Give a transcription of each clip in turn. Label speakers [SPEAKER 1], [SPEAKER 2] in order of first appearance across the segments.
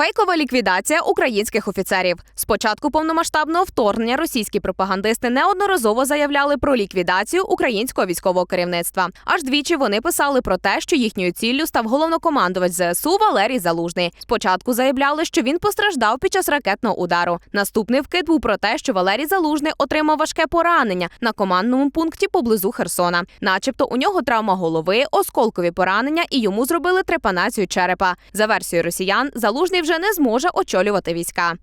[SPEAKER 1] Фейкова ліквідація українських офіцерів. З початку повномасштабного вторгнення російські пропагандисти неодноразово заявляли про ліквідацію українського військового керівництва. Аж двічі вони писали про те, що їхньою ціллю став головнокомандувач ЗСУ Валерій Залужний. Спочатку заявляли, що він постраждав під час ракетного удару. Наступний вкид був про те, що Валерій Залужний отримав важке поранення на командному пункті поблизу Херсона. Начебто у нього травма голови, осколкові поранення, і йому зробили трепанацію черепа. За версією росіян, Залужний вже не зможе очолювати війська.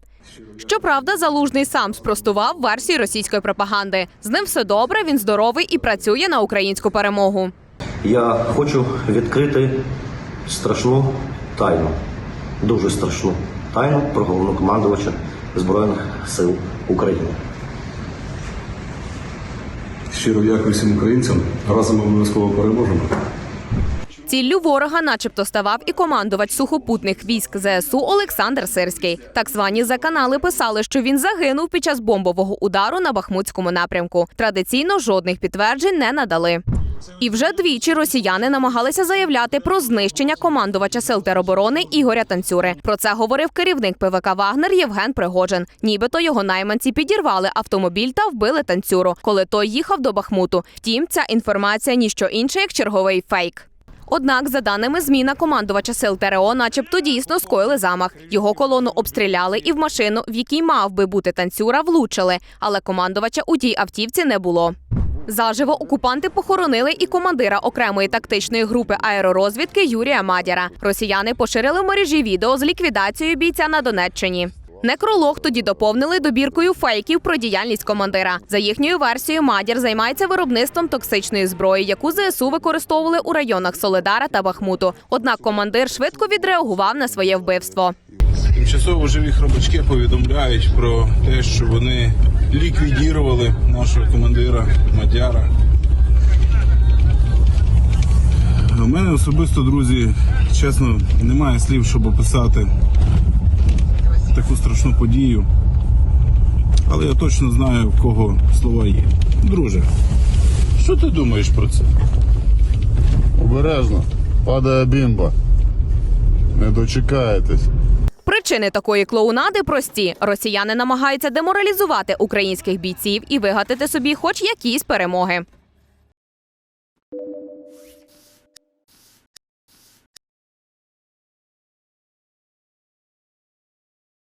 [SPEAKER 1] Щоправда, залужний сам спростував версії російської пропаганди. З ним все добре, він здоровий і працює на українську перемогу.
[SPEAKER 2] Я хочу відкрити страшну тайну, дуже страшну тайну про головнокомандувача Збройних сил України.
[SPEAKER 3] Щиро дякую всім українцям. Разом ми обов'язково переможемо.
[SPEAKER 1] Ціллю ворога, начебто, ставав і командувач сухопутних військ ЗСУ Олександр Сирський. Так звані за-канали писали, що він загинув під час бомбового удару на Бахмутському напрямку. Традиційно жодних підтверджень не надали. І вже двічі росіяни намагалися заявляти про знищення командувача сил тероборони Ігоря Танцюри. Про це говорив керівник ПВК Вагнер Євген Пригожин. Нібито його найманці підірвали автомобіль та вбили танцюру, коли той їхав до Бахмуту. Втім, ця інформація ніщо інше, як черговий фейк. Однак, за даними ЗМІ, на командувача сил ТРО, начебто дійсно скоїли замах. Його колону обстріляли, і в машину, в якій мав би бути танцюра, влучили. Але командувача у тій автівці не було. Заживо окупанти похоронили і командира окремої тактичної групи аеророзвідки Юрія Мадяра. Росіяни поширили в мережі відео з ліквідацією бійця на Донеччині. Некролог тоді доповнили добіркою фейків про діяльність командира. За їхньою версією, Мадір займається виробництвом токсичної зброї, яку ЗСУ використовували у районах Соледара та Бахмуту. Однак командир швидко відреагував на своє вбивство.
[SPEAKER 4] Тимчасово живі хробачки повідомляють про те, що вони ліквідували нашого командира Мадяра. У мене особисто, друзі, чесно, немає слів, щоб описати страшну подію. Але я точно знаю, в кого слова є. Друже, що ти думаєш про це?
[SPEAKER 5] Обережно, падає бімба. Не дочекаєтесь.
[SPEAKER 1] Причини такої клоунади прості: росіяни намагаються деморалізувати українських бійців і вигатити собі хоч якісь перемоги.